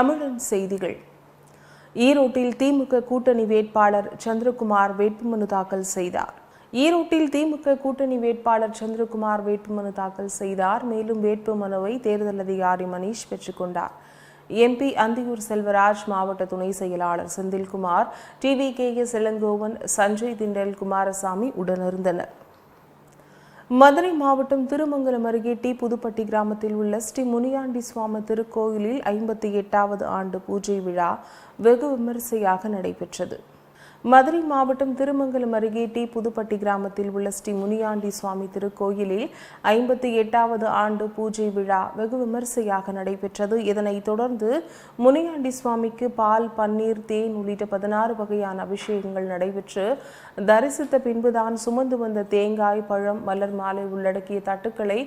தமிழன் செய்திகள். ஈரோட்டில் திமுக கூட்டணி வேட்பாளர் சந்திரகுமார் வேட்புமனு தாக்கல் செய்தார். ஈரோட்டில் திமுக கூட்டணி வேட்பாளர் சந்திரகுமார் வேட்புமனு தாக்கல் செய்தார். மேலும் வேட்புமனுவை தேர்தல் அதிகாரி மணீஷ் பெற்றுக்கொண்டார் எம்பி அந்தியூர் செல்வராஜ் மாவட்ட துணை செயலாளர் Senthilkumar TV K S Elangovan Sanjay Thindal Kumarasamy உடனிருந்தனர். மதுரை மாவட்டம் திருமங்கலம் அருகே டி புதுப்பட்டி கிராமத்தில் உள்ள ஸ்ரீ முனியாண்டி சுவாமி திருக்கோயிலில் ஐம்பத்தி எட்டாவது ஆண்டு பூஜை விழா வெகு விமரிசையாக நடைபெற்றது. மதுரை மாவட்டம் திருமங்கலம் அருகே டி புதுப்பட்டி கிராமத்தில் உள்ள ஸ்ரீ முனியாண்டி சுவாமி திருக்கோயிலில் ஐம்பத்தி எட்டாவது ஆண்டு பூஜை விழா வெகு விமரிசையாக நடைபெற்றது. இதனைத் தொடர்ந்து முனியாண்டி சுவாமிக்கு பால் பன்னீர் தேன் உள்ளிட்ட பதினாறு வகையான அபிஷேகங்கள் நடைபெற்று தரிசித்த பின்புதான் சுமந்து வந்த தேங்காய் பழம் மலர் மாலை உள்ளடக்கிய தட்டுக்களை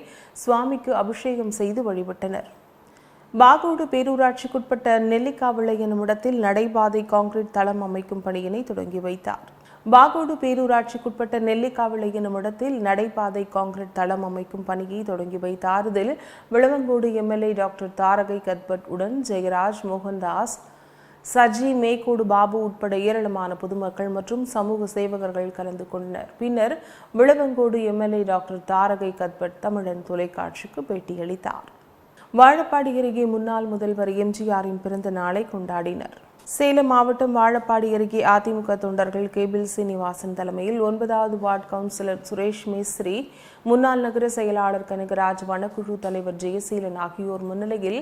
சுவாமிக்கு அபிஷேகம் செய்து வழிபட்டனர். பாகோடு பேரூராட்சிக்குட்பட்ட நெல்லிக்காவிளை எனும் இடத்தில் நடைபாதை கான்கிரீட் தளம் அமைக்கும் பணியினை தொடங்கி வைத்தார். பாகோடு பேரூராட்சிக்குட்பட்ட நெல்லிக்காவிளை எனும் இடத்தில் நடைபாதை கான்கிரீட் தளம் அமைக்கும் பணியை தொடங்கி வைத்தார். இதில் விளவங்கோடு எம்எல்ஏ டாக்டர் தாரகை கத்பட் உடன் ஜெயராஜ் மோகன்தாஸ் சஜி மேக்கோடு பாபு உட்பட ஏராளமான பொதுமக்கள் மற்றும் சமூக சேவகர்கள் கலந்து கொண்டனர். பின்னர் விளவங்கோடு எம்எல்ஏ டாக்டர் தாரகை கத்பட் தமிழன் தொலைக்காட்சிக்கு பேட்டியளித்தார். வாழப்பாடி அருகே முன்னாள் முதல்வர் எம்ஜிஆரின் பிறந்த நாளை கொண்டாடினர். சேலம் மாவட்டம் வாழப்பாடி அருகே அதிமுக தொண்டர்கள் கேபிள் சீனிவாசன் தலைமையில் ஒன்பதாவது வார்டு கவுன்சிலர் சுரேஷ் மேஸ்திரி முன்னாள் நகர செயலாளர் கனகராஜ் வனக்குழு தலைவர் ஜெயசீலன் ஆகியோர் முன்னிலையில்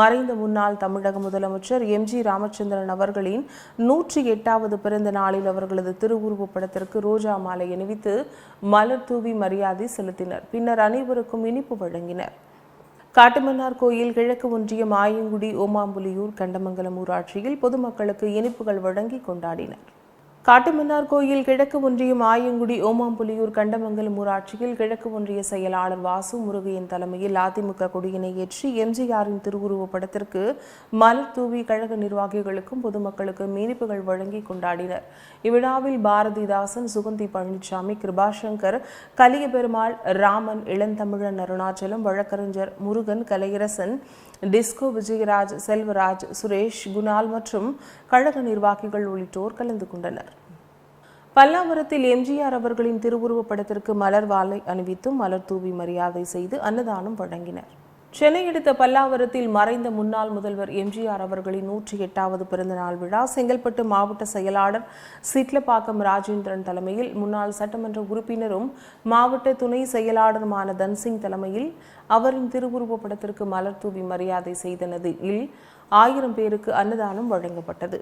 மறைந்த முன்னாள் தமிழக முதலமைச்சர் எம். ஜி. ராமச்சந்திரன் அவர்களின் நூற்றி எட்டாவது பிறந்த நாளில் அவர்களது திருவுருவப் படத்திற்கு ரோஜா மாலை அணிவித்து மலர் தூவி மரியாதை செலுத்தினர். பின்னர் அனைவருக்கும் இனிப்பு வழங்கினர். காட்டுமன்னார் கோயில் கிழக்கு ஒன்றியம் ஆயங்குடி ஓமாம்புலியூர் கண்டமங்கலம் ஊராட்சியில் பொதுமக்களுக்கு இனிப்புகள் வழங்கி கொண்டாடினர். காட்டுமன்னார் கோயில் கிழக்கு ஒன்றியம் ஆயங்குடி ஓமாம்புலியூர் கண்டமங்கலம் ஊராட்சியில் கிழக்கு ஒன்றிய செயலாளர் வாசு முருகையின் தலைமையில் அதிமுக கொடியினை ஏற்றி எம்ஜிஆரின் திருவுருவப் படத்திற்கு மலர் தூவி கழக நிர்வாகிகளுக்கும் பொதுமக்களுக்கும் இனிப்புகள் வழங்கி கொண்டாடினர். இவ்விழாவில் பாரதிதாசன் சுகந்தி பழனிசாமி கிருபாசங்கர் கலியபெருமாள் ராமன் இளந்தமிழன் அருணாச்சலம் வழக்கறிஞர் முருகன் கலையரசன் டிஸ்கோ விஜயராஜ் செல்வராஜ் சுரேஷ் குணால் மற்றும் கழக நிர்வாகிகள் உள்ளிட்டோர் கலந்து கொண்டனர். பல்லாவரத்தில் எம்ஜிஆர் அவர்களின் திருவுருவப் படத்திற்கு மலர் வாழை அணிவித்தும் மலர் தூவி மரியாதை செய்து அன்னதானம் வழங்கினர். சென்னை அடுத்த பல்லாவரத்தில் மறைந்த முன்னாள் முதல்வர் எம்ஜிஆர் அவர்களின் நூற்றி எட்டாவது பிறந்தநாள் விழா செங்கல்பட்டு மாவட்ட செயலாளர் சிட்லப்பாக்கம் ராஜேந்திரன் தலைமையில் முன்னாள் சட்டமன்ற உறுப்பினரும் மாவட்ட துணை செயலாளருமான தன்சிங் தலைமையில் அவரின் திருவுருவப் படத்திற்கு மலர் தூவி மரியாதை செய்தனது இல் ஆயிரம் பேருக்கு அன்னதானம் வழங்கப்பட்டது.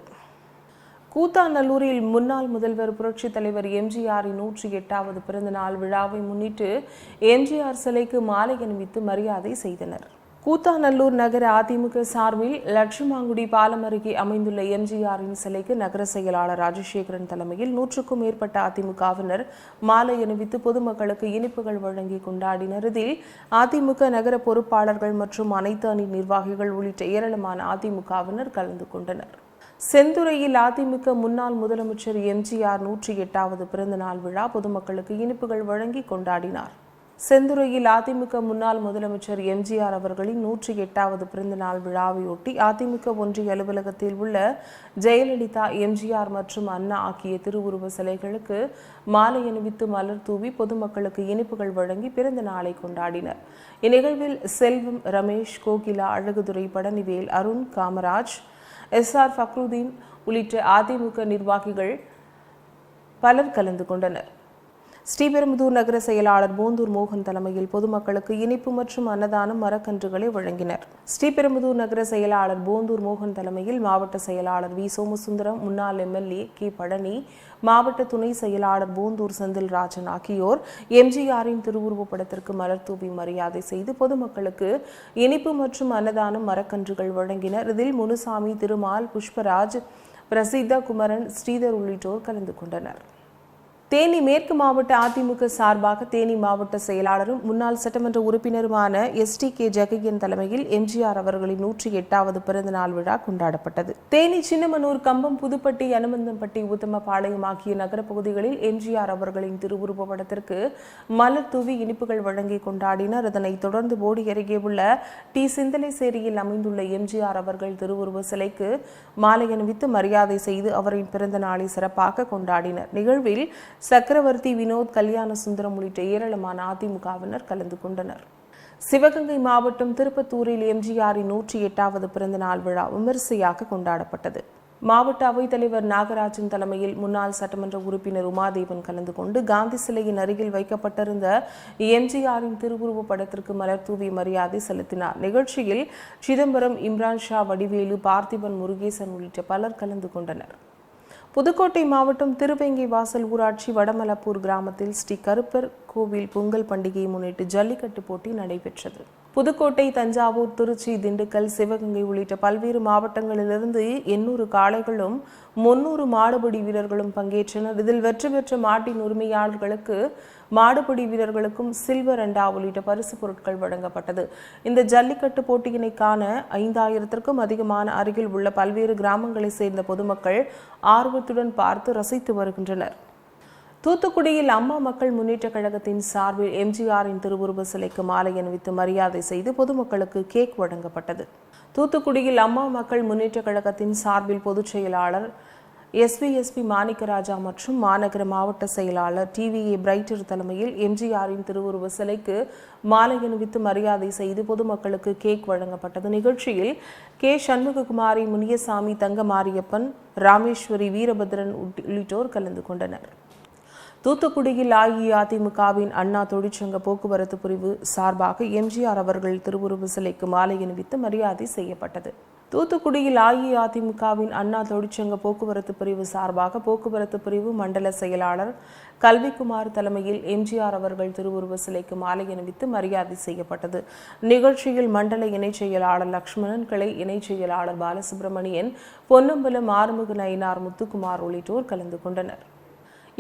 கூத்தாநல்லூரில் முன்னாள் முதல்வர் புரட்சித் தலைவர் எம்ஜிஆரின் நூற்றி எட்டாவது பிறந்த நாள் விழாவை முன்னிட்டு எம்ஜிஆர் சிலைக்கு மாலை அணிவித்து மரியாதை செய்தனர். கூத்தாநல்லூர் நகர அதிமுக சார்பில் லட்சுமாங்குடி பாலம் அருகே அமைந்துள்ள எம்ஜிஆரின் சிலைக்கு நகர செயலாளர் ராஜசேகரன் தலைமையில் நூற்றுக்கும் மேற்பட்ட அதிமுகவினர் மாலை அணிவித்து பொதுமக்களுக்கு இனிப்புகள் வழங்கி கொண்டாடினர். இதில் அதிமுக நகர பொறுப்பாளர்கள் மற்றும் அனைத்து அணி நிர்வாகிகள் உள்ளிட்ட ஏராளமான அதிமுகவினர் கலந்து கொண்டனர். செந்துறையில் அதிமுக முன்னாள் முதலமைச்சர் எம்ஜிஆர் நூற்றி எட்டாவது பிறந்தநாள் விழா பொதுமக்களுக்கு இனிப்புகள் வழங்கி கொண்டாடினார். செந்துறையில் அதிமுக முன்னாள் முதலமைச்சர் எம்ஜிஆர் அவர்களின் நூற்றி எட்டாவது பிறந்தநாள் விழாவையொட்டி அதிமுக ஒன்றிய அலுவலகத்தில் உள்ள ஜெயலலிதா எம்ஜிஆர் மற்றும் அண்ணா ஆகிய திருவுருவ சிலைகளுக்கு மாலை அணிவித்து மலர் தூவி பொதுமக்களுக்கு இனிப்புகள் வழங்கி பிறந்த நாளை கொண்டாடினர். இந்நிகழ்வில் செல்வம் ரமேஷ் கோகிலா அழகுதுரை படனிவேல் அருண் காமராஜ் எஸ் ஆர் ஃபக்ருதீன் உள்ளிட்ட அதிமுக நிர்வாகிகள் பலர் கலந்து கொண்டனர். ஸ்ரீபெரும்புதூர் நகர செயலாளர் போந்தூர் மோகன் தலைமையில் பொதுமக்களுக்கு இனிப்பு மற்றும் அன்னதானம் மரக்கன்றுகளை வழங்கினர். ஸ்ரீபெரும்புதூர் நகர செயலாளர் போந்தூர் மோகன் தலைமையில் மாவட்ட செயலாளர் வி. சோமசுந்தரம் முன்னாள் எம்எல்ஏ கே. பழனி மாவட்ட துணை செயலாளர் போந்தூர் செந்தில்ராஜன் ஆகியோர் எம்ஜிஆரின் திருவுருவப் படத்திற்கு மலர் தூவி மரியாதை செய்து பொதுமக்களுக்கு இனிப்பு மற்றும் அன்னதானம் மரக்கன்றுகள் வழங்கினர். இதில் முனுசாமி திருமால் புஷ்பராஜ் பிரசித்த குமரன் ஸ்ரீதர் உள்ளிட்டோர் கலந்து கொண்டனர். தேனி மேற்கு மாவட்ட அதிமுக சார்பாக தேனி மாவட்ட செயலாளரும் முன்னாள் சட்டமன்ற உறுப்பினருமான எஸ் டி கே ஜெகயன் தலைமையில் எம்ஜிஆர் அவர்களின் நூற்றி எட்டாவது பிறந்த நாள் விழா கொண்டாடப்பட்டது. தேனி சின்னமனூர் கம்பம் புதுப்பட்டி அனுமந்தம்பட்டி உத்தமபாளையம் ஆகிய நகரப் பகுதிகளில் எம்ஜிஆர் அவர்களின் திருவுருவ படத்திற்கு மலர் தூவி இனிப்புகள் வழங்கி கொண்டாடினர். அதனைத் தொடர்ந்து போடி அருகே உள்ள டி சிந்தலைசேரியில் அமைந்துள்ள எம்ஜிஆர் அவர்கள் திருவுருவ சிலைக்கு மாலை அணிவித்து மரியாதை செய்து அவரின் பிறந்த நாளை சிறப்பாக கொண்டாடினர். நிகழ்வில் சக்கரவர்த்தி வினோத் கல்யாண சுந்தரம் உள்ளிட்ட ஏராளமான அதிமுகவினர் கலந்து கொண்டனர். சிவகங்கை மாவட்டம் திருப்பத்தூரில் எம்ஜிஆரின் நூற்றி எட்டாவது பிறந்த நாள் விழா விமரிசையாக கொண்டாடப்பட்டது. மாவட்ட அவைத்தலைவர் நாகராஜன் தலைமையில் முன்னாள் சட்டமன்ற உறுப்பினர் உமாதேவன் கலந்து கொண்டு காந்தி சிலையின் அருகில் வைக்கப்பட்டிருந்த எம்ஜிஆரின் திருவுருவ படத்திற்கு மலர் தூவி மரியாதை செலுத்தினார். நிகழ்ச்சியில் சிதம்பரம் இம்ரான் ஷா வடிவேலு பார்த்திபன் முருகேசன் உள்ளிட்ட பலர் கலந்து கொண்டனர். புதுக்கோட்டை மாவட்டம் திருவெங்கை வாசல் ஊராட்சி வடமலப்பூர் கிராமத்தில் ஸ்ரீ கருப்பர் கோவில் பொங்கல் பண்டிகையை முன்னிட்டு ஜல்லிக்கட்டு போட்டி நடைபெற்றது. புதுக்கோட்டை தஞ்சாவூர் திருச்சி திண்டுக்கல் சிவகங்கை உள்ளிட்ட பல்வேறு மாவட்டங்களிலிருந்து எண்ணூறு காளைகளும் முன்னூறு மாடுபிடி வீரர்களும் பங்கேற்றனர். இதில் வெற்றி பெற்ற மாட்டின் உரிமையாளர்களுக்கு மாடுபிடி வீரர்களுக்கும் சில்வர் அண்டா உள்ளிட்ட பரிசு பொருட்கள் வழங்கப்பட்டது. இந்த ஜல்லிக்கட்டு போட்டியினை காண ஐந்தாயிரத்திற்கும் அதிகமான அருகில் உள்ள பல்வேறு கிராமங்களைச் சேர்ந்த பொதுமக்கள் ஆர்வத்துடன் பார்த்து ரசித்து வருகின்றனர். தூத்துக்குடியில் அம்மா மக்கள் முன்னேற்ற கழகத்தின் சார்பில் எம்ஜிஆரின் திருவுருவ சிலைக்கு மாலை அணிவித்து மரியாதை செய்து பொதுமக்களுக்கு கேக் வழங்கப்பட்டது. தூத்துக்குடியில் அம்மா மக்கள் முன்னேற்றக் கழகத்தின் சார்பில் பொதுச் செயலாளர் எஸ்பிஎஸ்பி மாணிக்கராஜா மற்றும் மாநகர மாவட்ட செயலாளர் டிவிஏ பிரைட்டர் தலைமையில் எம்ஜிஆரின் திருவுருவ சிலைக்கு மாலை அணிவித்து மரியாதை செய்து பொதுமக்களுக்கு கேக் வழங்கப்பட்டது. நிகழ்ச்சியில் கே. சண்முககுமாரி முனியசாமி தங்க மாரியப்பன் ராமேஸ்வரி வீரபத்ரன் உள்ளிட்டோர் கலந்து கொண்டனர். தூத்துக்குடியில் அஇஅதிமுகவின் அண்ணா தொழிற்சங்க போக்குவரத்து பிரிவு சார்பாக எம்ஜிஆர் அவர்கள் திருவுருவ சிலைக்கு மாலை அணிவித்து மரியாதை செய்யப்பட்டது. தூத்துக்குடியில் அஇஅதிமுகவின் அண்ணா தொழிற்சங்க போக்குவரத்து பிரிவு சார்பாக போக்குவரத்து பிரிவு மண்டல செயலாளர் கல்விக்குமார் தலைமையில் எம்ஜிஆர் அவர்கள் திருவுருவ சிலைக்கு மாலை அணிவித்து மரியாதை செய்யப்பட்டது. நிகழ்ச்சியில் மண்டல இணைச் செயலாளர் லக்ஷ்மணன் கிளை இணைச் செயலாளர் பாலசுப்ரமணியன் பொன்னம்பலம் ஆறுமுக நயினார் முத்துக்குமார் உள்ளிட்டோர் கலந்து கொண்டனர்.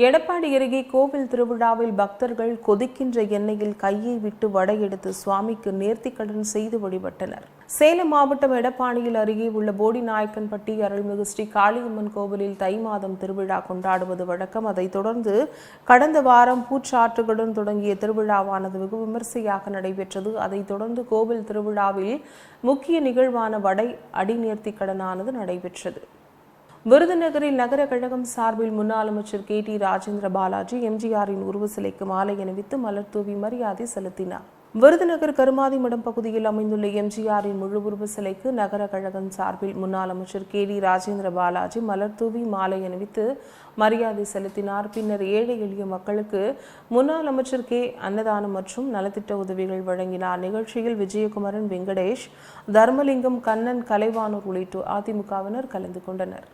எடப்பாடி அருகே கோவில் திருவிழாவில் பக்தர்கள் கொதிக்கின்ற எண்ணெயில் கையை விட்டு வடை எடுத்து சுவாமிக்கு நேர்த்திக்கடன் செய்து வழிபட்டனர். சேலம் மாவட்டம் எடப்பாடியில் அருகே உள்ள போடி நாயக்கன்பட்டி அருள்மிகு ஸ்ரீ காளியம்மன் கோவிலில் தை மாதம் திருவிழா கொண்டாடுவது வழக்கம். அதைத் தொடர்ந்து கடந்த வாரம் பூச்சாற்றுகளுடன் தொடங்கிய திருவிழாவானது வெகு விமர்சையாக நடைபெற்றது. அதைத் தொடர்ந்து கோவில் திருவிழாவில் முக்கிய நிகழ்வான வடை அடிநேர்த்திக்கடனானது நடைபெற்றது. விருதுநகரில் நகர கழகம் சார்பில் முன்னாள் அமைச்சர் கே டி ராஜேந்திர பாலாஜி எம்ஜிஆரின் உருவ சிலைக்கு மாலை அணிவித்து மலர் தூவி மரியாதை செலுத்தினார். விருதுநகர் கருமாதிமடம் பகுதியில் அமைந்துள்ள எம்ஜிஆரின் முழு உருவ சிலைக்கு நகர கழகம் சார்பில் முன்னாள் அமைச்சர் கே டி ராஜேந்திர பாலாஜி மலர் தூவி மாலை அணிவித்து மரியாதை செலுத்தினார். பின்னர் ஏழை எளிய மக்களுக்கு முன்னாள் அமைச்சர் கே அன்னதானம் மற்றும் நலத்திட்ட உதவிகள் வழங்கினார். நிகழ்ச்சியில் விஜயகுமரன் வெங்கடேஷ் தர்மலிங்கம் கண்ணன் கலைவானூர் உள்ளிட்டோர் அதிமுகவினர் கலந்து கொண்டனர்.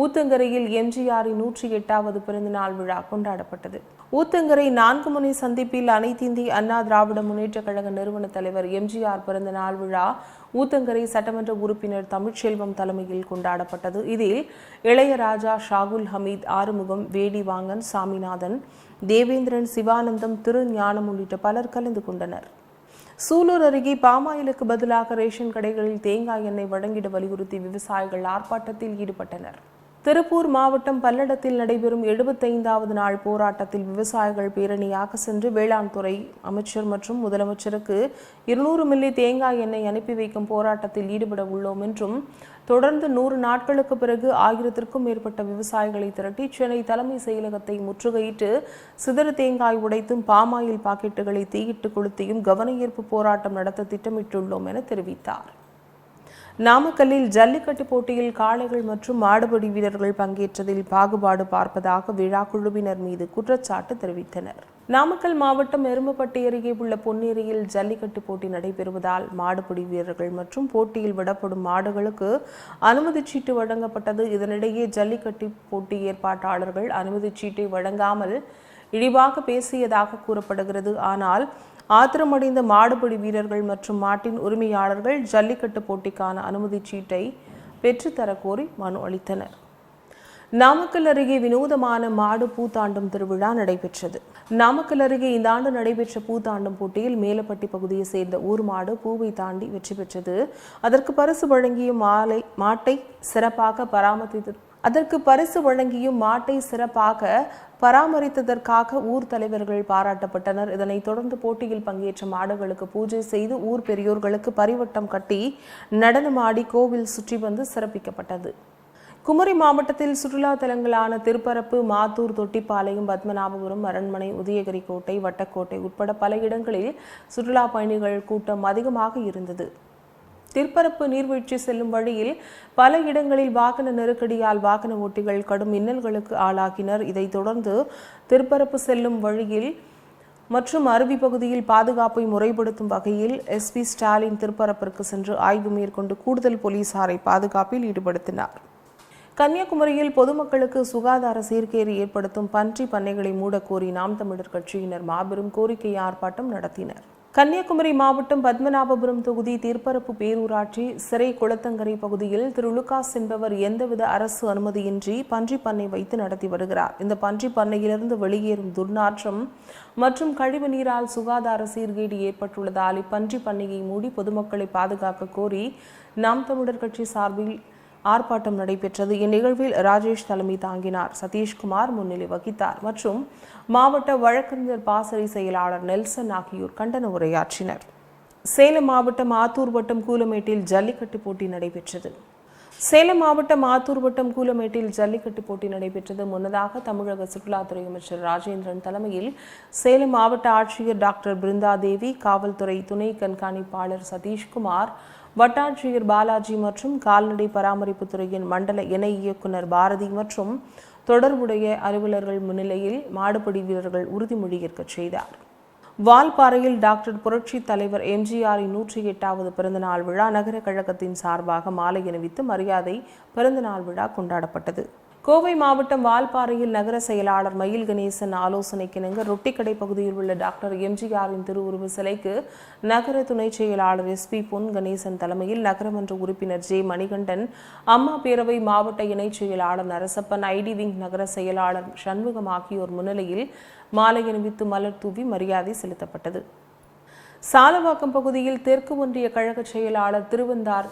ஊத்தங்கரையில் எம்ஜிஆரின் நூற்றி எட்டாவது பிறந்தநாள் விழா கொண்டாடப்பட்டது. ஊத்தங்கரை நான்கு முனை சந்திப்பில் அனைத்திந்திய அண்ணா திராவிட முன்னேற்ற கழக நிறுவன தலைவர் எம்ஜிஆர் பிறந்த நாள் விழா ஊத்தங்கரை சட்டமன்ற உறுப்பினர் தமிழ்ச்செல்வம் தலைமையில் கொண்டாடப்பட்டது. இதில் இளையராஜா ஷாகுல் ஹமீத் ஆறுமுகம் வேடிவாங்கன் சாமிநாதன் தேவேந்திரன் சிவானந்தம் திருஞானம் உள்ளிட்ட பலர் கலந்து கொண்டனர். சூலூர் அருகே பாமாயிலுக்கு பதிலாக ரேஷன் கடைகளில் தேங்காய் எண்ணெய் வழங்கிட வலியுறுத்தி விவசாயிகள் ஆர்ப்பாட்டத்தில் ஈடுபட்டனர். திருப்பூர் மாவட்டம் பல்லடத்தில் நடைபெறும் எழுபத்தைந்தாவது நாள் போராட்டத்தில் விவசாயிகள் பேரணியாக சென்று வேளாண் துறை அமைச்சர் மற்றும் முதலமைச்சருக்கு இருநூறு மில்லி தேங்காய் எண்ணெய் அனுப்பி வைக்கும் போராட்டத்தில் ஈடுபட உள்ளோம் என்றும் தொடர்ந்து நூறு நாட்களுக்கு பிறகு ஆயிரத்திற்கும் மேற்பட்ட விவசாயிகளை திரட்டி சென்னை தலைமை செயலகத்தை முற்றுகையிட்டு சிதறு தேங்காய் உடைத்தும் பாமாயில் பாக்கெட்டுகளை தீயிட்டு கொளுத்தியும் கவன ஈர்ப்பு போராட்டம் நடத்த திட்டமிட்டுள்ளோம் என தெரிவித்தார். நாமக்கல்லில் ஜல்லிக்கட்டு போட்டியில் காளைகள் மற்றும் மாடுபடி வீரர்கள் பங்கேற்றதில் பாகுபாடு பார்ப்பதாக விழா குழுவினர் மீது குற்றச்சாட்டு தெரிவித்தனர். நாமக்கல் மாவட்டம் எருமப்பட்டி அருகே உள்ள பொன்னேரியில் ஜல்லிக்கட்டு போட்டி நடைபெறுவதால் மாடுபிடி வீரர்கள் மற்றும் போட்டியில் விடப்படும் மாடுகளுக்கு அனுமதி சீட்டு வழங்கப்பட்டது. இதனிடையே ஜல்லிக்கட்டு போட்டி ஏற்பாட்டாளர்கள் அனுமதி சீட்டை வழங்காமல் இழிவாக பேசியதாக கூறப்படுகிறது. ஆனால் ஆத்திரமடைந்த மாடுபிடி வீரர்கள் மற்றும் மாட்டின் உரிமையாளர்கள் ஜல்லிக்கட்டு போட்டிக்கான அனுமதி சீட்டை பெற்றுத்தரக்கோரி மனு அளித்தனர். நாமக்கல் அருகே வினோதமான மாடு பூத்தாண்டும் திருவிழா நடைபெற்றது. நாமக்கல் அருகே இந்த ஆண்டு நடைபெற்ற பூத்தாண்டும் போட்டியில் மேலப்பட்டி பகுதியை சேர்ந்த ஊர் மாடு பூவை தாண்டி வெற்றி பெற்றது. அதற்கு பரிசு வழங்கியும் மாலை மாட்டை சிறப்பாக பராமரித்து அதற்கு பரிசு வழங்கியும் மாட்டை சிறப்பாக பராமரித்ததற்காக ஊர் தலைவர்கள் பாராட்டப்பட்டனர். இதனைத் தொடர்ந்து போட்டியில் பங்கேற்ற மாடுகளுக்கு பூஜை செய்து ஊர் பெரியோர்களுக்கு பரிவட்டம் கட்டி நடனமாடி கோவில் சுற்றி வந்து சிறப்பிக்கப்பட்டது. குமரி மாவட்டத்தில் சுற்றுலா தலங்களான திருப்பரப்பு மாத்தூர் தொட்டிப்பாளையம் பத்மநாபபுரம் அரண்மனை உதயகிரி கோட்டை வட்டக்கோட்டை உட்பட பல இடங்களில் சுற்றுலா பயணிகள் கூட்டம் அதிகமாக இருந்தது. திருப்பரப்பு நீர்வீழ்ச்சி செல்லும் வழியில் பல இடங்களில் வாகன நெருக்கடியால் வாகன ஓட்டிகள் கடும் இன்னல்களுக்கு ஆளாகினர். இதைத் தொடர்ந்து திருப்பரப்பு செல்லும் வழியில் மற்றும் அருவி பகுதியில் பாதுகாப்பை முறைப்படுத்தும் வகையில் எஸ்பி ஸ்டாலின் திருப்பரப்பிற்கு சென்று ஆய்வு மேற்கொண்டு கூடுதல் போலீசாரை பாதுகாப்பில் ஈடுபடுத்தினார். கன்னியாகுமரியில் பொதுமக்களுக்கு சுகாதார சீர்கேடு ஏற்படுத்தும் பன்றி பண்ணைகளை மூடக்கோரி நாம் தமிழர் கட்சியினர் மாபெரும் கோரிக்கை ஆர்ப்பாட்டம் நடத்தினர். கன்னியாகுமரி மாவட்டம் பத்மநாபபுரம் தொகுதி தீர்ப்பரப்பு பேரூராட்சி சிறை குளத்தங்கரை பகுதியில் திரு லுகாஸ் என்பவர் எந்தவித அரசு அனுமதியின்றி பன்றி பண்ணை வைத்து நடத்தி வருகிறார். இந்த பன்றி பண்ணையிலிருந்து வெளியேறும் துர்நாற்றம் மற்றும் கழிவு நீரால் சுகாதார சீர்கேடு ஏற்பட்டுள்ளதால் இப்பன்றி பண்ணையை மூடி பொதுமக்களை பாதுகாக்க கோரி நாம் தமிழர் கட்சி சார்பில் ஆர்ப்பாட்டம் நடைபெற்றது. இந்நிகழ்வில் ராஜேஷ் தலைமை தாங்கினார். சதீஷ்குமார் முன்னிலை வகித்தார். மற்றும் மாவட்ட வழக்கறிஞர் பாசறை செயலாளர் நெல்சன் ஆகியோர் கண்டன உரையாற்றினர். சேலம் மாவட்டம் ஆத்தூர் வட்டம் கூலமேட்டில் ஜல்லிக்கட்டு போட்டி நடைபெற்றது. சேலம் மாவட்டம் ஆத்தூர் வட்டம் கூலமேட்டில் ஜல்லிக்கட்டு போட்டி நடைபெற்றது. முன்னதாக தமிழக சுற்றுலாத்துறை அமைச்சர் ராஜேந்திரன் தலைமையில் சேலம் மாவட்ட ஆட்சியர் டாக்டர் பிருந்தா தேவி காவல்துறை துணை கண்காணிப்பாளர் சதீஷ்குமார் வட்டாட்சியர் பாலாஜி மற்றும் கால்நடை பராமரிப்பு துறையின் மண்டல இணை இயக்குனர் பாரதி மற்றும் தொடர்புடைய அலுவலர்கள் முன்னிலையில் மாடுபிடி வீரர்கள் உறுதிமொழி ஏற்கச் செய்தார். வால்பாறையில் டாக்டர் புரட்சி தலைவர் எம்ஜிஆரின் நூற்றி எட்டாவது பிறந்தநாள் விழா நகர கழகத்தின் சார்பாக மாலை அணிவித்து மரியாதை பிறந்தநாள் விழா கொண்டாடப்பட்டது. கோவை மாவட்டம் வால்பாறையில் நகர செயலாளர் மயில் கணேசன் ஆலோசனைக்கிணங்க ரொட்டிக்கடை பகுதியில் உள்ள டாக்டர் எம்ஜிஆரின் திருவுருவ சிலைக்கு நகர துணை செயலாளர் எஸ் பி பொன் கணேசன் தலைமையில் நகரமன்ற உறுப்பினர் ஜே மணிகண்டன் அம்மா பேரவை மாவட்ட இணைச் செயலாளர் நரசப்பன் ஐடி விங் நகர செயலாளர் சண்முகம் ஆகியோர் முன்னிலையில் மாலை அணிவித்து மலர் தூவி மரியாதை செலுத்தப்பட்டது. சாலவாக்கம் பகுதியில் தெற்கு ஒன்றிய கழக செயலாளர் திருவந்தார்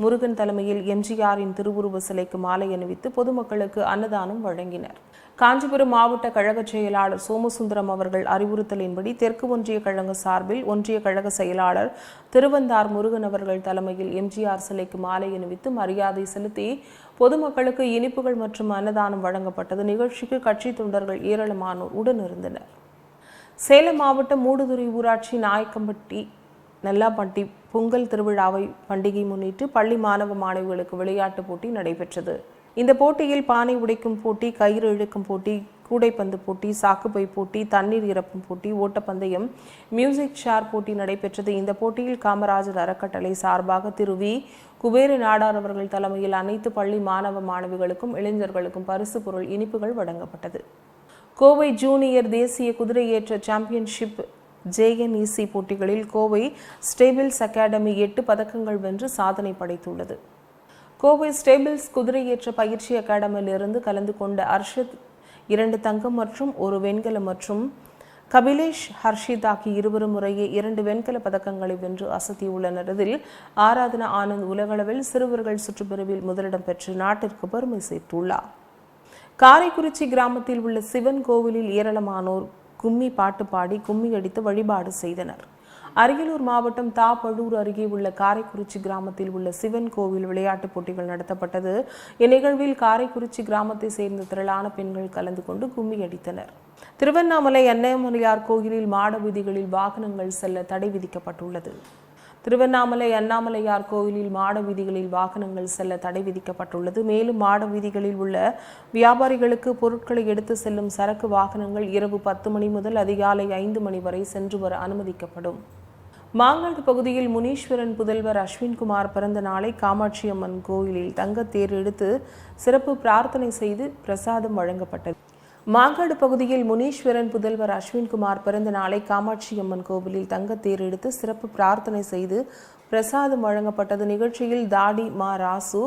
முருகன் தலைமையில் எம்ஜிஆரின் திருவுருவ சிலைக்கு மாலை அணிவித்து பொதுமக்களுக்கு அன்னதானம் வழங்கினர். காஞ்சிபுரம் மாவட்ட கழக செயலாளர் சோமசுந்தரம் அவர்கள் அறிவுறுத்தலின்படி தெற்கு ஒன்றிய கழக சார்பில் ஒன்றிய கழக செயலாளர் திருவந்தார் முருகன் அவர்கள் தலைமையில் எம்ஜிஆர் சிலைக்கு மாலை அணிவித்து மரியாதை செலுத்தி பொதுமக்களுக்கு இனிப்புகள் மற்றும் அன்னதானம் வழங்கப்பட்டது. நிகழ்ச்சிக்கு கட்சி தொண்டர்கள் ஏராளமானோர் உடனிருந்தனர். சேலம் மாவட்டம் மூடுதுறை ஊராட்சி நாயக்கம்பட்டி நல்லாப்பட்டி பொங்கல் திருவிழாவை பண்டிகை முன்னிட்டு பள்ளி மாணவ மாணவிகளுக்கு விளையாட்டுப் போட்டி நடைபெற்றது. இந்த போட்டியில் பானை உடைக்கும் போட்டி கயிறு இழுக்கும் போட்டி கூடைப்பந்து போட்டி சாக்குப்பை போட்டி தண்ணீர் இறப்பும் போட்டி ஓட்டப்பந்தயம் மியூசிக் ஷேர் போட்டி நடைபெற்றது. இந்த போட்டியில் காமராஜர் அறக்கட்டளை சார்பாக திரு வி. குபேர நாடார் அவர்கள் தலைமையில் அனைத்து பள்ளி மாணவ மாணவிகளுக்கும் இளைஞர்களுக்கும் பரிசு பொருள் இனிப்புகள் வழங்கப்பட்டது. கோவை ஜூனியர் தேசிய குதிரையேற்ற சாம்பியன்ஷிப் ஜேஎன்இசி போட்டிகளில் கோவை ஸ்டேபிள்ஸ் அகாடமி எட்டு பதக்கங்கள் வென்று சாதனை படைத்துள்ளது. கோவை ஸ்டேபிள்ஸ் குதிரையேற்ற பயிற்சி அகாடமியிலிருந்து கலந்து கொண்ட அர்ஷத் இரண்டு தங்கம் மற்றும் ஒரு வெண்கலம் மற்றும் கபிலேஷ் ஹர்ஷித் ஆகிய இருவரும் முறையே இரண்டு வெண்கல பதக்கங்களை வென்று அசத்தியுள்ளனர். இதில் ஆராதனா ஆனந்த் உலகளவில் சிறுவர்கள் சுற்றுப்பிரிவில் முதலிடம் பெற்று நாட்டிற்கு பெருமை சேர்த்துள்ளார். காரைக்குறிச்சி கிராமத்தில் உள்ள சிவன் கோவிலில் ஏராளமானோர் கும்மி பாட்டு பாடி கும்மி அடித்து வழிபாடு செய்தனர். அரியலூர் மாவட்டம் தாப்பழூர் அருகே உள்ள காரைக்குறிச்சி கிராமத்தில் உள்ள சிவன் கோவில் விளையாட்டுப் போட்டிகள் நடத்தப்பட்டது. இந்நிகழ்வில் காரைக்குறிச்சி கிராமத்தை சேர்ந்த திரளான பெண்கள் கலந்து கொண்டு கும்மி அடித்தனர். திருவண்ணாமலை அண்ணாமலையார் கோயிலில் மாட வீதிகளில் வாகனங்கள் செல்ல தடை விதிக்கப்பட்டுள்ளது. திருவண்ணாமலை அண்ணாமலையார் கோயிலில் மாட வீதிகளில் வாகனங்கள் செல்ல தடை விதிக்கப்பட்டுள்ளது. மேலும் மாட வீதிகளில் உள்ள வியாபாரிகளுக்கு பொருட்களை எடுத்து செல்லும் சரக்கு வாகனங்கள் இரவு பத்து மணி முதல் அதிகாலை ஐந்து மணி வரை சென்று வர அனுமதிக்கப்படும். மாங்காடு பகுதியில் முனீஸ்வரன் புதல்வர் அஸ்வின்குமார் பிறந்த நாளை காமாட்சி அம்மன் கோயிலில் தங்கத்தேர் எடுத்து சிறப்பு பிரார்த்தனை செய்து பிரசாதம் வழங்கப்பட்டது. மாங்காடு பகுதியில் முனீஸ்வரன் புதல்வர் அஸ்வின்குமார் பிறந்த நாளை காமாட்சி அம்மன் கோவிலில் தங்கத்தேர் எடுத்து சிறப்பு பிரார்த்தனை செய்து பிரசாதம் வழங்கப்பட்டது. நிகழ்ச்சியில் தாடி மா ராசு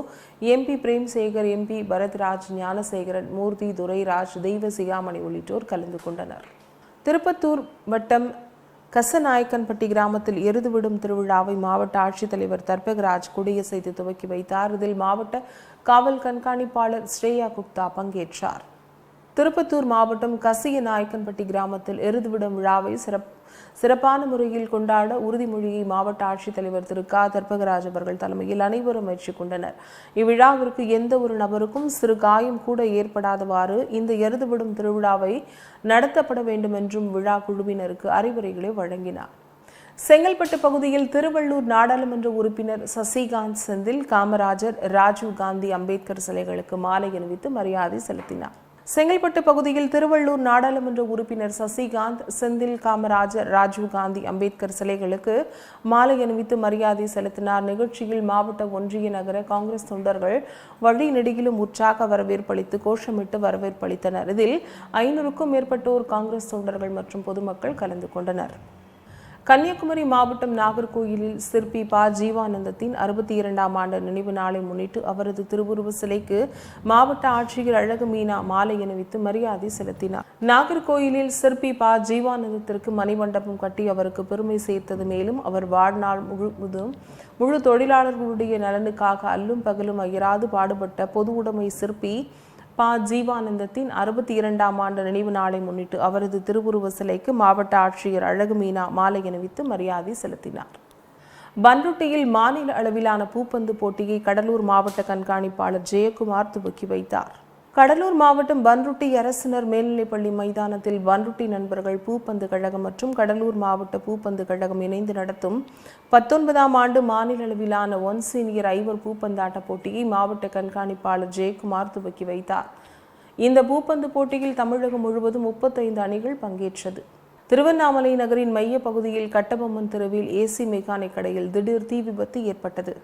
எம்பி பிரேம்சேகர் எம்பி பரத்ராஜ் ஞானசேகரன் மூர்த்தி துரைராஜ் தெய்வ சிகாமணி உள்ளிட்டோர் கலந்து கொண்டனர். திருப்பத்தூர் வட்டம் கசநாயக்கன்பட்டி கிராமத்தில் எருதுவிடும் திருவிழாவை மாவட்ட ஆட்சித்தலைவர் தர்பகராஜ் கொடியசைத்து துவக்கி வைத்தார். இதில் மாவட்ட காவல் கண்காணிப்பாளர் ஸ்ரேயா குப்தா பங்கேற்றார். திருப்பத்தூர் மாவட்டம் கசிய நாயக்கன்பட்டி கிராமத்தில் எருதுவிடும் விழாவை சிறப் சிறப்பான முறையில் கொண்டாட உறுதிமொழியை மாவட்ட ஆட்சித்தலைவர் திரு க. தர்பகராஜ் அவர்கள் தலைமையில் அனைவரும் மேற்கொண்டனர் இவ்விழாவிற்கு எந்த ஒரு நபருக்கும் சிறு காயம் கூட ஏற்படாதவாறு இந்த எருதுவிடும் திருவிழாவை நடத்தப்பட வேண்டும் என்றும் விழா குழுவினருக்கு அறிவுரைகளை வழங்கினார். செங்கல்பட்டு பகுதியில் திருவள்ளூர் நாடாளுமன்ற உறுப்பினர் சசிகாந்த் செந்தில் காமராஜர் ராஜீவ் காந்தி அம்பேத்கர் சிலைகளுக்கு மாலை அணிவித்து மரியாதை செலுத்தினார். செங்கல்பட்டு பகுதியில் திருவள்ளூர் நாடாளுமன்ற உறுப்பினர் சசிகாந்த் செந்தில் காமராஜர் ராஜீவ் காந்தி அம்பேத்கர் சிலைகளுக்கு மாலை அணிவித்து மரியாதை செலுத்தினார். நிகழ்ச்சியில் மாவட்ட ஒன்றிய நகர காங்கிரஸ் தொண்டர்கள் வழி நெடுகிலும் உற்சாக வரவேற்பளித்து கோஷமிட்டு வரவேற்பளித்தனர். இதில் ஐநூறுக்கும் மேற்பட்டோர் காங்கிரஸ் தொண்டர்கள் மற்றும் பொதுமக்கள் கலந்து கொண்டனர். கன்னியாகுமரி மாவட்டம் நாகர்கோயிலில் சிற்பி ப ஜீவானந்தத்தின் அறுபத்தி இரண்டாம் ஆண்டு நினைவு நாளை முன்னிட்டு அவரது திருவுருவ சிலைக்கு மாவட்ட ஆட்சியர் அழகு மீனா மாலை அணிவித்து மரியாதை செலுத்தினார். நாகர்கோயிலில் சிற்பி ப ஜீவானந்தத்திற்கு மணிமண்டபம் கட்டி அவருக்கு பெருமை சேர்த்தது மேலும் அவர் வாழ்நாள் முழுவதும் முழு தொழிலாளர்களுடைய நலனுக்காக அல்லும் பகலும் அயராது பாடுபட்ட பொது உடைமை சிற்பி ப ஜீவானந்தத்தின் அறுபத்தி இரண்டாம் ஆண்டு நினைவு நாளை முன்னிட்டு அவரது திருவுருவ சிலைக்கு மாவட்ட ஆட்சியர் அழகு மீனா மாலை அணிவித்து மரியாதை செலுத்தினார். பன்ருட்டியில் மாநில அளவிலான பூப்பந்து போட்டியை கடலூர் மாவட்ட கண்காணிப்பாளர் ஜெயக்குமார் துவக்கி வைத்தார். கடலூர் மாவட்டம் பன்ருட்டி அரசினர் மேல்நிலைப்பள்ளி மைதானத்தில் பன்ருட்டி நண்பர்கள் பூப்பந்து கழகம் மற்றும் கடலூர் மாவட்ட பூப்பந்து கழகம் இணைந்து நடத்தும் பத்தொன்பதாம் ஆண்டு மாநில அளவிலான ஒன் சீனியர் ஐவர் பூப்பந்தாட்ட போட்டியை மாவட்ட கண்காணிப்பாளர் ஜெயக்குமார் துவக்கி வைத்தார். இந்த பூப்பந்து போட்டியில் தமிழகம் முழுவதும் முப்பத்தைந்து அணிகள் பங்கேற்றது. திருவண்ணாமலை நகரின் மைய பகுதியில் கட்டபொம்மன் தெருவில் ஏசி மெக்கானிக் கடையில் திடீர் தீ விபத்து ஏற்பட்டது.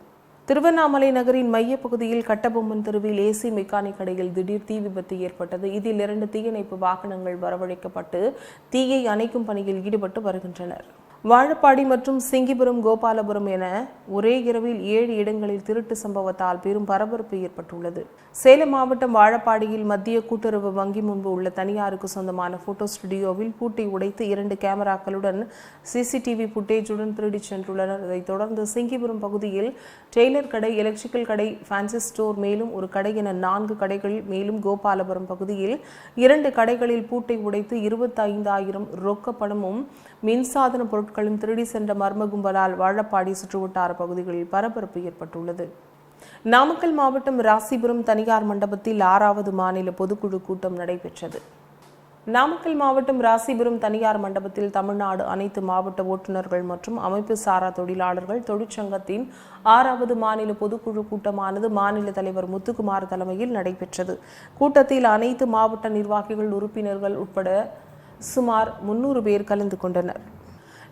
திருவண்ணாமலை நகரின் மையப்பகுதியில் கட்டபொம்மன் தெருவில் ஏசி மெக்கானிக் கடையில் திடீர் தீ விபத்து ஏற்பட்டது. இதில் இரண்டு தீயணைப்பு வாகனங்கள் வரவழைக்கப்பட்டு தீயை அணைக்கும் பணியில் ஈடுபட்டு வருகின்றனர். வாழப்பாடி மற்றும் சிங்கிபுரம் கோபாலபுரம் என ஒரே இரவில் ஏழு இடங்களில் திருட்டு சம்பவத்தால் பெரும் பரபரப்பு ஏற்பட்டுள்ளது. சேலம் மாவட்டம் வாழப்பாடியில் மத்திய கூட்டுறவு வங்கி முன்பு உள்ள தனியாருக்கு சொந்தமான போட்டோ ஸ்டுடியோவில் பூட்டை உடைத்து இரண்டு கேமராக்களுடன் சிசிடிவி புட்டேஜுடன் திருடிச் சென்றுள்ளனர். இதைத் தொடர்ந்து சிங்கிபுரம் பகுதியில் டெய்லர் கடை எலக்ட்ரிக்கல் கடை ஃபேன்சி ஸ்டோர் மேலும் ஒரு கடை என நான்கு கடைகள் மேலும் கோபாலபுரம் பகுதியில் இரண்டு கடைகளில் பூட்டை உடைத்து இருபத்தைந்தாயிரம் ரொக்க பணமும் மின்சாதன பொருட்களும் திருடி சென்ற மர்ம கும்பலால் வாழப்பாடி சுற்றுவட்டார பகுதிகளில் பரபரப்பு ஏற்பட்டுள்ளது. நாமக்கல் மாவட்டம் ராசிபுரம் தனியார் மண்டபத்தில் ஆறாவது மாநில பொதுக்குழு கூட்டம் நடைபெற்றது. நாமக்கல் மாவட்டம் ராசிபுரம் தனியார் மண்டபத்தில் தமிழ்நாடு அனைத்து மாவட்ட ஓட்டுநர்கள் மற்றும் அமைப்பு சாரா தொழிலாளர்கள் தொழிற்சங்கத்தின் ஆறாவது மாநில பொதுக்குழு கூட்டமானது மாநில தலைவர் முத்துக்குமார் தலைமையில் நடைபெற்றது. கூட்டத்தில் அனைத்து மாவட்ட நிர்வாகிகள் உறுப்பினர்கள் உட்பட சுமார் முன்னூறு பேர் கலந்து கொண்டனர்.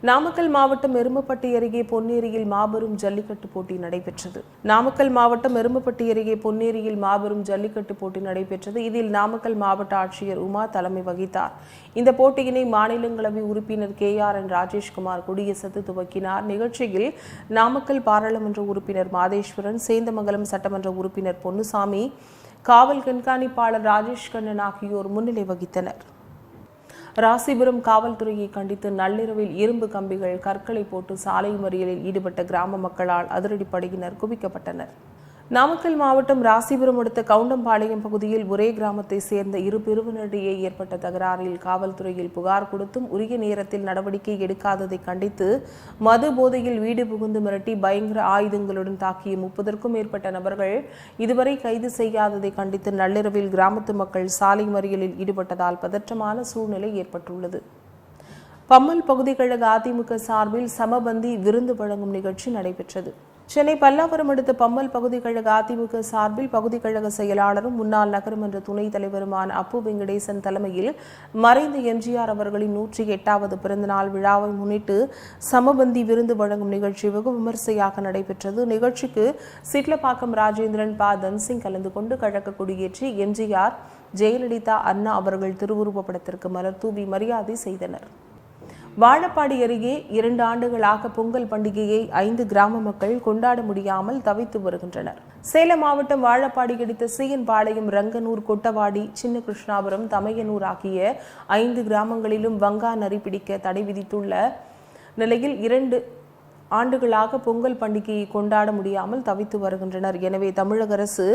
நாமக்கல் மாவட்டம் எருமப்பட்டி அருகே பொன்னேரியில் மாபெரும் ஜல்லிக்கட்டு போட்டி நடைபெற்றது. நாமக்கல் மாவட்டம் எருமப்பட்டி அருகே பொன்னேரியில் மாபெரும் ஜல்லிக்கட்டு போட்டி நடைபெற்றது. இதில் நாமக்கல் மாவட்ட ஆட்சியர் உமா தலைமை வகித்தார். இந்த போட்டியினை மாநிலங்களவை உறுப்பினர் கே ஆர் என் ராஜேஷ்குமார் கொடியசத்து துவக்கினார். நிகழ்ச்சியில் நாமக்கல் பாராளுமன்ற உறுப்பினர் மாதேஸ்வரன் சேந்தமங்கலம் சட்டமன்ற உறுப்பினர் பொன்னுசாமி காவல் கண்காணிப்பாளர் ராஜேஷ் கண்ணன் ஆகியோர் முன்னிலை வகித்தனர். ராசிபுரம் காவல்துறையை கண்டித்து நள்ளிரவில் இரும்பு கம்பிகள் கற்களை போட்டு சாலை மறியலில் ஈடுபட்ட கிராம மக்களால் அதிரடிப்படையினர் குவிக்கப்பட்டனர். நாமக்கல் மாவட்டம் ராசிபுரம் அடுத்த கவுண்டம்பாளையம் பகுதியில் ஒரே கிராமத்தை சேர்ந்த இரு பிரிவினரிடையே ஏற்பட்ட தகராறில் காவல்துறையில் புகார் கொடுத்தும் உரிய நேரத்தில் நடவடிக்கை எடுக்காததை கண்டித்து மது போதையில் வீடு புகுந்து மிரட்டி பயங்கர ஆயுதங்களுடன் தாக்கிய முப்பதற்கும் மேற்பட்ட நபர்கள் இதுவரை கைது செய்யாததை கண்டித்து நள்ளிரவில் கிராமத்து மக்கள் சாலை மறியலில் ஈடுபட்டதால் பதற்றமான சூழ்நிலை ஏற்பட்டுள்ளது. பம்மல் பகுதி கழக அதிமுக சார்பில் சமபந்தி விருந்து வழங்கும் நிகழ்ச்சி நடைபெற்றது. சென்னை பல்லாவரம் அடுத்த பம்மல் பகுதி கழக அதிமுக சார்பில் பகுதி கழக செயலாளரும் முன்னாள் நகரமன்ற துணைத் தலைவருமான அப்பு வெங்கடேசன் தலைமையில் மறைந்த எம்ஜிஆர் அவர்களின் நூற்றி எட்டாவது பிறந்தநாள் விழாவை முன்னிட்டு சமபந்தி விருந்து வழங்கும் நிகழ்ச்சி வெகு விமர்சையாக நடைபெற்றது. நிகழ்ச்சிக்கு சிட்லப்பாக்கம் ராஜேந்திரன் பா. தன்சிங் கலந்து கொண்டு கழக கொடியேற்றி எம்ஜிஆர் ஜெயலலிதா அண்ணா அவர்கள் திருவுருவப் படத்திற்கு மலர் தூவி மரியாதை செய்தனர். வாழப்பாடி அருகே இரண்டு ஆண்டுகளாக பொங்கல் பண்டிகையை ஐந்து கிராம மக்கள் கொண்டாட முடியாமல் தவித்து வருகின்றனர். சேலம் மாவட்டம் வாழப்பாடி கிடைத்த சீயன்பாளையம் ரங்கனூர் கொட்டவாடி சின்ன கிருஷ்ணாபுரம் தமையனூர் ஆகிய ஐந்து கிராமங்களிலும் வங்கா நரி பிடிக்க தடை விதித்துள்ள நிலையில் இரண்டு ஆண்டுகளாக பொங்கல் பண்டிகையை கொண்டாட முடியாமல் தவித்து வருகின்றனர். எனவே தமிழக அரசு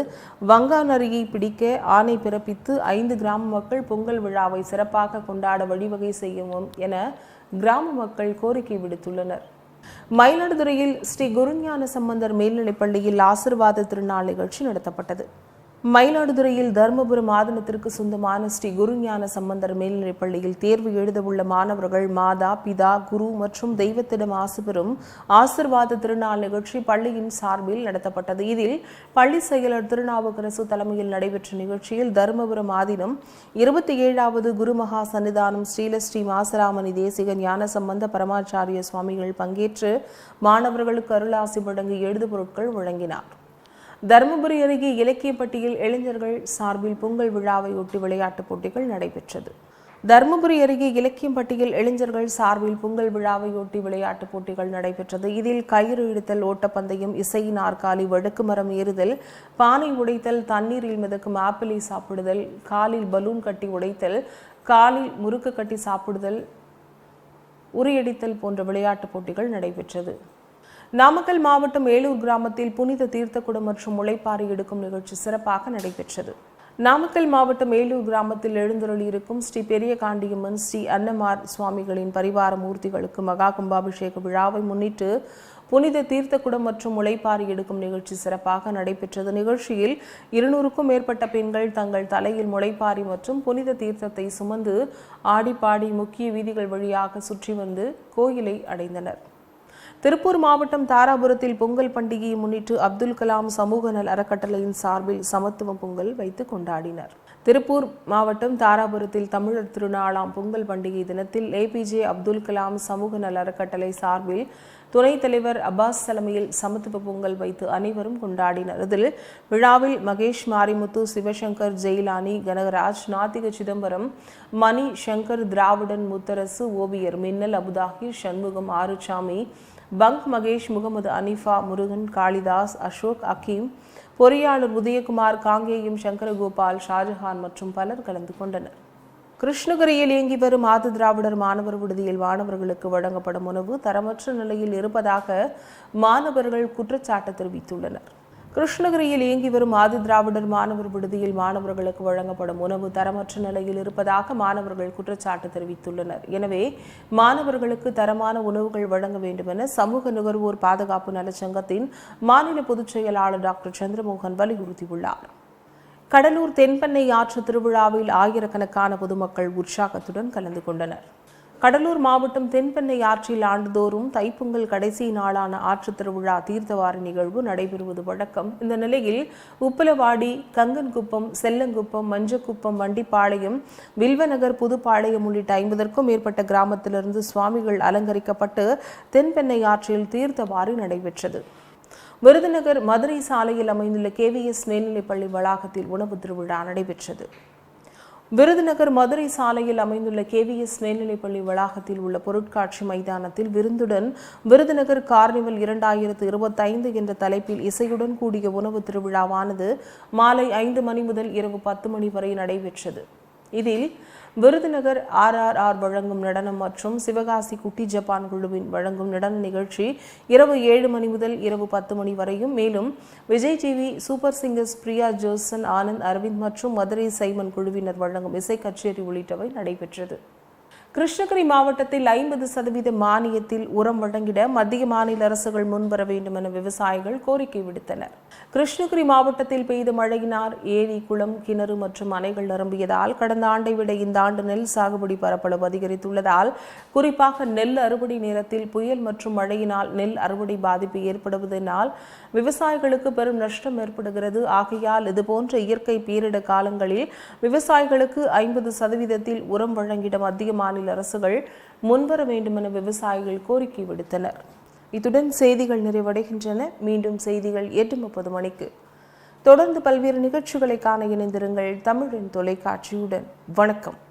வங்கா நரியை பிடிக்க ஆணை பிறப்பித்து ஐந்து கிராம மக்கள் பொங்கல் விழாவை சிறப்பாக கொண்டாட வழிவகை செய்யவும் என கிராம மக்கள் கோரிக்கை விடுத்துள்ளனர். மயிலாடுதுறையில் ஸ்ரீ குருஞான சம்பந்தர் மேல்நிலைப் பள்ளியில் ஆசிர்வாத திருநாள் நிகழ்ச்சி நடத்தப்பட்டது. மயிலாடுதுறையில் தருமபுரம் ஆதனத்திற்கு சொந்தமான ஸ்ரீ குருஞான சம்பந்தர் மேல்நிலைப் பள்ளியில் தேர்வு எழுதவுள்ள மாணவர்கள் மாதா பிதா குரு மற்றும் தெய்வத்திடம் ஆசுபெறும் ஆசிர்வாத திருநாள் நிகழ்ச்சி பள்ளியின் சார்பில் நடத்தப்பட்டது. இதில் பள்ளி செயலர் திருநாவுக்கரசு தலைமையில் நடைபெற்ற நிகழ்ச்சியில் தருமபுரம் ஆதீனம் இருபத்தி ஏழாவது குருமகா சன்னிதானம் ஸ்ரீலஸ்ரீ மாசராமணி தேசிக ஞான சம்பந்த பரமாச்சாரிய சுவாமிகள் பங்கேற்று மாணவர்களுக்கு அருளாசி வழங்கி எழுது பொருட்கள் வழங்கினார். தருமபுரி அருகே இலக்கியப்பட்டியில் இளைஞர்கள் சார்பில் பொங்கல் விழாவை ஒட்டி விளையாட்டுப் போட்டிகள் நடைபெற்றது. தருமபுரி அருகே இலக்கியம்பட்டியில் இளைஞர்கள் சார்பில் பொங்கல் விழாவை ஒட்டி விளையாட்டுப் போட்டிகள் நடைபெற்றது. இதில் கயிறு இழுத்தல் ஓட்டப்பந்தயம் இசை நாற்காலி வடுக்கு மரம் ஏறுதல் பானை உடைத்தல் தண்ணீரில் மிதக்கும் ஆப்பிளை சாப்பிடுதல் காலில் பலூன் கட்டி உடைத்தல் காலில் முறுக்கு கட்டி சாப்பிடுதல் உரியடித்தல் போன்ற விளையாட்டுப் போட்டிகள் நடைபெற்றது. நாமக்கல் மாவட்டம் ஏலூர் கிராமத்தில் புனித தீர்த்தக்குடம் மற்றும் முளைப்பாரி எடுக்கும் நிகழ்ச்சி சிறப்பாக நடைபெற்றது. நாமக்கல் மாவட்டம் ஏலூர் கிராமத்தில் எழுந்தருளி இருக்கும் ஸ்ரீ பெரிய காண்டியம்மன் ஸ்ரீ அன்னமார் சுவாமிகளின் பரிவார மூர்த்திகளுக்கு மகா கும்பாபிஷேக விழாவை முன்னிட்டு புனித தீர்த்தக்குடம் மற்றும் முளைப்பாரி எடுக்கும் நிகழ்ச்சி சிறப்பாக நடைபெற்றது. நிகழ்ச்சியில் இருநூறுக்கும் மேற்பட்ட பெண்கள் தங்கள் தலையில் முளைப்பாரி மற்றும் புனித தீர்த்தத்தை சுமந்து ஆடிப்பாடி முக்கிய வீதிகள் வழியாக சுற்றி வந்து கோயிலை அடைந்தனர். திருப்பூர் மாவட்டம் தாராபுரத்தில் பொங்கல் பண்டிகையை முன்னிட்டு அப்துல் கலாம் சமூக நல அறக்கட்டளையின் சார்பில் சமத்துவ பொங்கல் வைத்து கொண்டாடினர். திருப்பூர் மாவட்டம் தாராபுரத்தில் தமிழர் திருநாளாம் பொங்கல் பண்டிகை தினத்தில் ஏபிஜே அப்துல் கலாம் சமூக நல அறக்கட்டளை சார்பில் துணைத் தலைவர் அப்பாஸ் தலைமையில் சமத்துவ பொங்கல் வைத்து அனைவரும் கொண்டாடினர். இதில் விழாவில் மகேஷ் மாரிமுத்து சிவசங்கர் ஜெயிலானி கனகராஜ் நாத்திக சிதம்பரம் மணி சங்கர் திராவிடன் முத்தரசு ஓவியர் மின்னல் அபுதாகிர் சண்முகம் ஆறுசாமி பங்க் மகேஷ் முகமது அனிஃபா முருகன் காளிதாஸ் அசோக் அக்கீம் பொறியாளர் உதயகுமார் காங்கேயம் சங்கரகோபால் ஷாஜஹான் மற்றும் பலர் கலந்து கொண்டனர். கிருஷ்ணகிரியில் இயங்கி வரும் ஆதி திராவிடர் மாணவர் விடுதியில் மாணவர்களுக்கு வழங்கப்படும் உணவு தரமற்ற நிலையில் இருப்பதாக மாணவர்கள் குற்றச்சாட்டு தெரிவித்துள்ளனர். கிருஷ்ணகிரியில் இயங்கி வரும் ஆதி திராவிடர் மாணவர் விடுதியில் மாணவர்களுக்கு வழங்கப்படும் உணவு தரமற்ற நிலையில் இருப்பதாக மாணவர்கள் குற்றச்சாட்டு தெரிவித்துள்ளனர். எனவே மாணவர்களுக்கு தரமான உணவுகள் வழங்க வேண்டும் என சமூக நுகர்வோர் பாதுகாப்பு நலச்சங்கத்தின் மாநில பொதுச் செயலாளர் டாக்டர் சந்திரமோகன் வலியுறுத்தியுள்ளார். கடலூர் தென்பெண்ணை ஆற்று திருவிழாவில் ஆயிரக்கணக்கான பொதுமக்கள் உற்சாகத்துடன் கலந்து கொண்டனர். கடலூர் மாவட்டம் தென்பெண்ணை ஆற்றில் ஆண்டுதோறும் தைப்பொங்கல் கடைசி நாளான ஆற்று திருவிழா தீர்த்தவாரி நிகழ்வு நடைபெறுவது வழக்கம். இந்த நிலையில் உப்பலவாடி கங்கன்குப்பம் செல்லங்குப்பம் மஞ்சக்குப்பம் வண்டிப்பாளையம் வில்வநகர் புதுப்பாளையம் உள்ளிட்ட ஐம்பதற்கும் மேற்பட்ட கிராமத்திலிருந்து சுவாமிகள் அலங்கரிக்கப்பட்டு தென்பெண்ணை ஆற்றில் தீர்த்தவாரி நடைபெற்றது. விருதுநகர் மதுரை சாலையில் அமைந்துள்ள கேவிஎஸ் மேல்நிலைப்பள்ளி வளாகத்தில் உணவு திருவிழா நடைபெற்றது. விருதுநகர் மதுரை சாலையில் அமைந்துள்ள கேவிஎஸ் மேல்நிலைப்பள்ளி வளாகத்தில் உள்ள பொருட்காட்சி மைதானத்தில் விருந்துடன் விருதுநகர் கார்னிவல் இரண்டாயிரத்து இருபத்தைந்து என்ற தலைப்பில் இசையுடன் கூடிய உணவு திருவிழாவானது மாலை ஐந்து மணி முதல் இரவு பத்து மணி வரை நடைபெற்றது. இதில் விருதுநகர் ஆர்ஆர்ஆர் வழங்கும் நடனம் மற்றும் சிவகாசி குட்டி ஜப்பான் குழுவின் வழங்கும் நடன நிகழ்ச்சி இரவு ஏழு மணி முதல் இரவு பத்து மணி வரையும். மேலும் Vijay TV super singers Priya Joson Anand Aravind மற்றும் மதுரை சைமன் குழுவினர் வழங்கும் இசை கச்சேரி உள்ளிட்டவை நடைபெற்றது. கிருஷ்ணகிரி மாவட்டத்தில் ஐம்பது சதவீத மானியத்தில் உரம் வழங்கிட மத்திய மாநில அரசுகள் முன்வர வேண்டும் என விவசாயிகள் கோரிக்கை விடுத்தனர். கிருஷ்ணகிரி மாவட்டத்தில் பெய்த மழையினால் ஏரி குளம் கிணறு மற்றும் அணைகள் நிரம்பியதால் கடந்த ஆண்டை விட இந்த ஆண்டு நெல் சாகுபடி பரப்பளவு அதிகரித்துள்ளதால் குறிப்பாக நெல் அறுவடை நேரத்தில் புயல் மற்றும் மழையினால் நெல் அறுவடை பாதிப்பு ஏற்படுவதனால் விவசாயிகளுக்கு பெரும் நஷ்டம் ஏற்படுகிறது. ஆகையால் இதுபோன்ற இயற்கை பேரிட காலங்களில் விவசாயிகளுக்கு ஐம்பது சதவீதத்தில் உரம் வழங்கிட மத்திய மாநில அரசுகள் முன்வர வேண்டுமென விவசாயிகள் கோரிக்கை விடுத்தனர். இத்துடன் செய்திகள் நிறைவடைகின்றன. மீண்டும் செய்திகள் எட்டு முப்பது மணிக்கு. தொடர்ந்து பல்வேறு நிகழ்ச்சிகளை காண இணைந்திருங்கள் தமிழின் தொலைக்காட்சியுடன். வணக்கம்.